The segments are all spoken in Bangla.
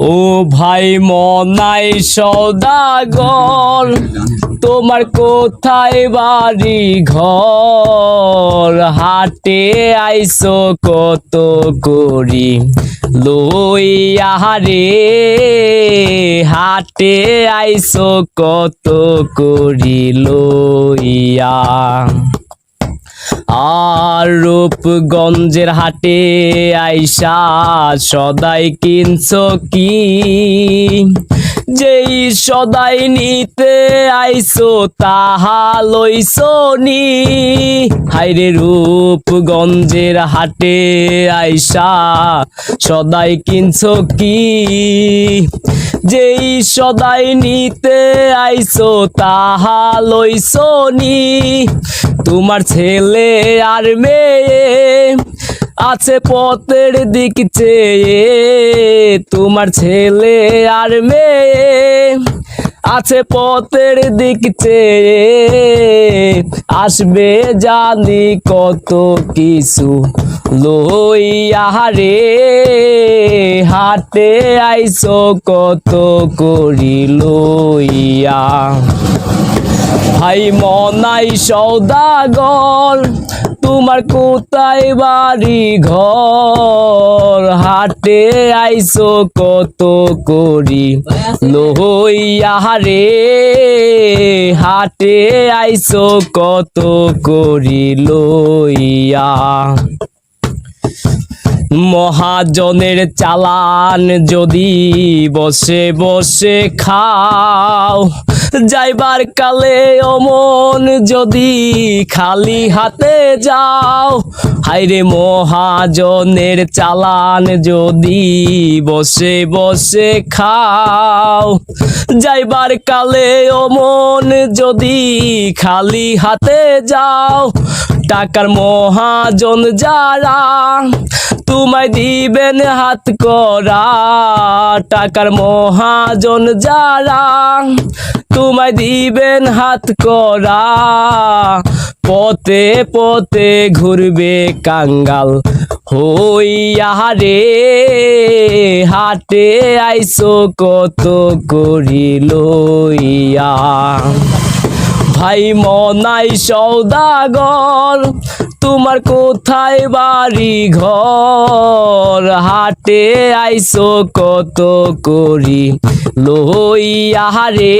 ও ভাই মনাই সদাগর। তোমার কোথায় বাড়ি ঘর? হাটে আইসো কত করি? লইয়া রে হাটে আইসো কত করি? লইয়া আর রূপগঞ্জের হাটে আইসা সদাই কিনছো কি? যেই সদাই নিতে আইসো, তাহা লইছো নি? হাইরে রূপগঞ্জের হাটে আইসা সদাই কিনছো কি? যেই সদাই নিতে আইসো, তাহা লইছো নি। তোমার ছেলে আর মেয়ে আছে পথের দিক চেয়ে। তোমার ছেলে আর মেয়ে আছে পথের দিক চেয়ে। আসবে জানি কত কিছু। লইয়া রে হাটে আইসো কত করি লইয়া। ভাই মনাই সৌদাগর, তোমার কোথায় বাড়ি ঘর? হাটে আইসো কত করি লইয়া রে হাটে আইসো কত করি লইয়া। মহাজনের চালান যদি বসে বসে খাও, যাইবার কালে অমন যদি খালি হাতে যাও। হাইরে মহাজনের চালান যদি বসে বসে খাও, যাইবার কালে অমন যদি খালি হাতে যাও। টাকার মহাজন যারা, তোমায় দিবেন হাত করা। টাকার মহাজন যারা, তোমায় দিবেন হাত করা। পথে পথে ঘুরবে কাঙ্গাল হইয়া রে। হাটে আইসো কত করি লইয়া ভাই মনাই সৌদাগর, তোমার কোথায় বাড়ি ঘর হাটে আইসো কত করি লইয়া রে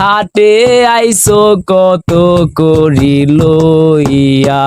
হাটে আইসো কত করি, লইয়া।